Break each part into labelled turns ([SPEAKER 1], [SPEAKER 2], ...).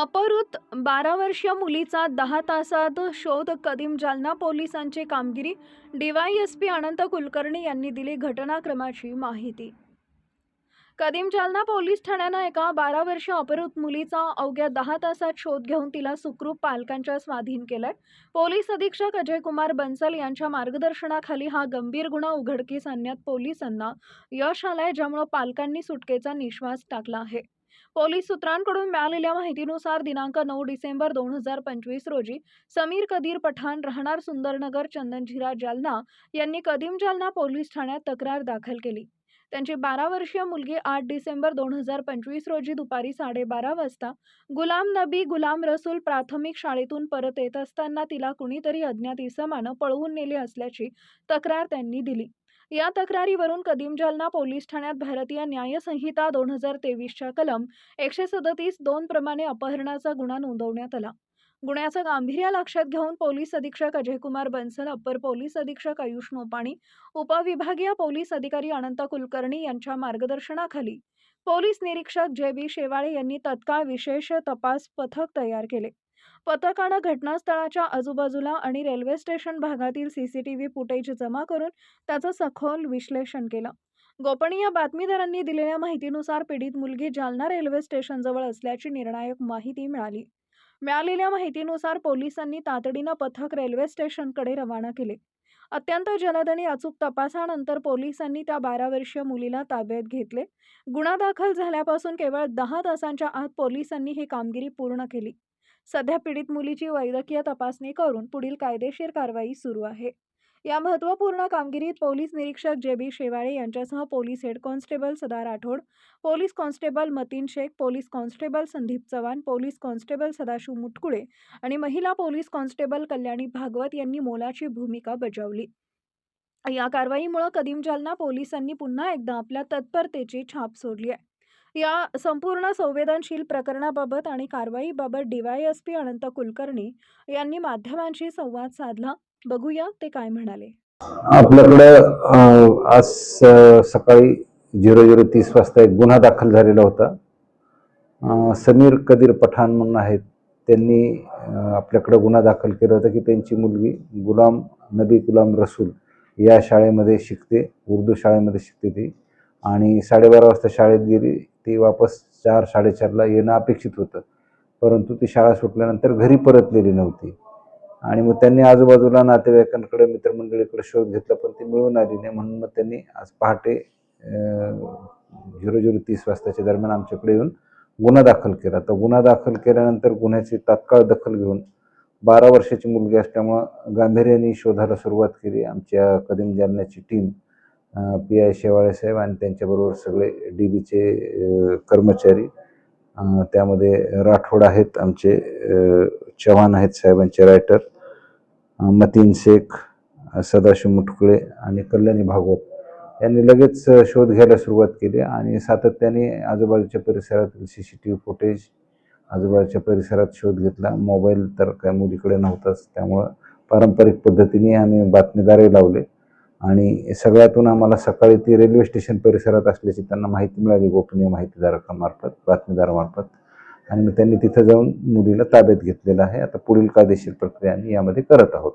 [SPEAKER 1] अपहृत बारा वर्षीय मुलीचा दहा तासात शोध कदीम जालना पोलिसांची कामगिरी. डीवायएसपी अनंत कुलकर्णी यांनी दिली घटनाक्रमाची माहिती. कदीम जालना पोलीस ठाण्यानं एका बारा वर्षीय अपहृत मुलीचा अवघ्या दहा तासात शोध घेऊन तिला सुखरूप पालकांच्या स्वाधीन केलाय. पोलीस अधीक्षक अजयकुमार बन्सल यांच्या मार्गदर्शनाखाली हा गंभीर गुन्हा उघडकीस आणण्यात पोलिसांना यश आलाय ज्यामुळे पालकांनी सुटकेचा निश्वास टाकला आहे. पोलीस सूत्रांकडून मिळालेल्या माहितीनुसार दिनांक नऊ डिसेंबर दोन हजार पंचवीस रोजी समीर कदीर पठाण राहणार सुंदरनगर चंदनझिरा जालना यांनी कदीम जालना पोलीस ठाण्यात तक्रार दाखल केली. त्यांची बारा वर्षीय मुलगी आठ डिसेंबर दोन हजार पंचवीस रोजी दुपारी साडेबारा वाजता गुलाम नबी गुलाम रसूल प्राथमिक शाळेतून परत येत असताना तिला कुणीतरी अज्ञात इसमानं पळवून नेले असल्याची तक्रार त्यांनी दिली. या तक्रारीवरून कदीम जालना पोलीस ठाण्यात भारतीय न्यायसंहिता दोन हजार तेवीसच्या कलम एकशे सदतीस दोन प्रमाणे अपहरणाचा गुन्हा नोंदवण्यात आला. गुन्ह्याचं गांभीर्य लक्षात घेऊन पोलीस अधीक्षक अजयकुमार बन्सल अप्पर पोलीस अधीक्षक आयुष नोपाणी उपविभागीय पोलीस अधिकारी अनंत कुलकर्णी यांच्या मार्गदर्शनाखाली पोलीस निरीक्षक जे बी शेवाळे यांनी तत्काळ विशेष तपास पथक तयार केले. पथकानं घटनास्थळाच्या आजूबाजूला आणि रेल्वे स्टेशन भागातील सीसीटीव्ही फुटेज जमा करून त्याचं सखोल विश्लेषण केलं. गोपनीय बातमीदारांनी दिलेल्या माहितीनुसार पीडित मुलगी जालना रेल्वे स्टेशनजवळ असल्याची निर्णायक माहिती मिळाली. मिळालेल्या माहितीनुसार पोलिसांनी तातडीनं पथक रेल्वे स्टेशनकडे रवाना केले. अत्यंत जलद आणि अचूक तपासानंतर पोलिसांनी त्या बारा वर्षीय मुलीला ताब्यात घेतले. गुन्हा दाखल झाल्यापासून केवळ दहा तासांच्या आत पोलिसांनी ही कामगिरी पूर्ण केली. सध्या पीडित मुलीची वैद्यकीय तपासणी करून पुढील कायदेशीर कारवाई सुरू आहे. या महत्त्वपूर्ण कामगिरीत पोलीस निरीक्षक जे बी शेवाळे यांच्यासह police head constable Sada Rathod police constable Mateen Shaikh police constable Sandeep Chavan police constable Sadashiv Mutkule आणि महिला पोलीस कॉन्स्टेबल कल्याणी भागवत यांनी मोलाची भूमिका बजावली. या कारवाईमुळे कदीम जालना पोलिसांनी पुन्हा एकदा आपल्या तत्परतेची छाप सोडली आहे. या संपूर्ण संवेदनशील प्रकरणाबाबत आणि कारवाईबाबत डीवायएसपी अनंत कुलकर्णी यांनी माध्यमांशी संवाद साधला. बघूया ते काय म्हणाले.
[SPEAKER 2] आपल्याकडं आज सकाळी झिरो झिरो तीस वाजता एक गुन्हा दाखल झालेला होता. समीर कदीर पठाण म्हणून आहेत. त्यांनी आपल्याकडं गुन्हा दाखल केला होता की त्यांची मुलगी गुलाम नबी गुलाम रसूल या शाळेमध्ये शिकते उर्दू शाळेमध्ये शिकते ती. आणि साडेबारा वाजता शाळेत गेली. ती वापस चार साडेचारला येणं अपेक्षित होतं. परंतु ती शाळा सुटल्यानंतर घरी परतलेली नव्हती. आणि मग त्यांनी आजूबाजूला नातेवाईकांकडे मित्रमंडळीकडे शोध घेतला पण ती मिळून आली नाही. म्हणून मग त्यांनी आज पहाटे झिरो झिरो तीस वाजताच्या दरम्यान आमच्याकडे येऊन गुन्हा दाखल केला. तर गुन्हा दाखल केल्यानंतर गुन्ह्याची तात्काळ दखल घेऊन बारा वर्षाची मुलगी असल्यामुळं गांभीर्याने शोधायला सुरुवात केली. आमच्या कदीम जालन्याची टीम पी आय शेवाळे साहेब आणि त्यांच्याबरोबर सगळे डी बीचे कर्मचारी. त्यामध्ये राठोड आहेत आमचे चव्हाण आहेत साहेबांचे रायटर मतीन शेख सदाशिव मुटकुळे आणि कल्याणी भागवत. यांनी लगेच शोध घ्यायला सुरुवात केली आणि सातत्याने आजूबाजूच्या परिसरातील C C T V footage आजूबाजूच्या परिसरात शोध घेतला. मोबाईल तर काय मुलीकडे नव्हताच त्यामुळं पारंपरिक पद्धतीने आम्ही बातमीदारही लावले. आणि सगळ्यातून आम्हाला सकाळी ती रेल्वे स्टेशन परिसरात असल्याची त्यांना माहिती मिळाली गोपनीय माहितीदारकामार्फत बातमीदारामार्फत आणि मग त्यांनी तिथं जाऊन मुलीला ताब्यात घेतलेलं आहे. आता पुढील कायदेशीर प्रक्रिया आम्ही यामध्ये करत आहोत.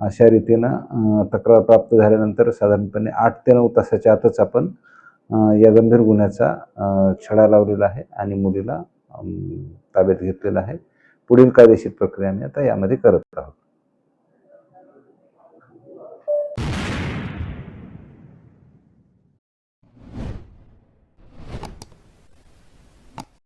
[SPEAKER 2] अशा रीतीनं तक्रार प्राप्त झाल्यानंतर साधारणपणे आठ ते नऊ तासाच्या आतच आपण या गंभीर गुन्ह्याचा छडा लावलेला आहे आणि मुलीला ताब्यात घेतलेला आहे. पुढील कायदेशीर प्रक्रिया आम्ही आता यामध्ये करत आहोत.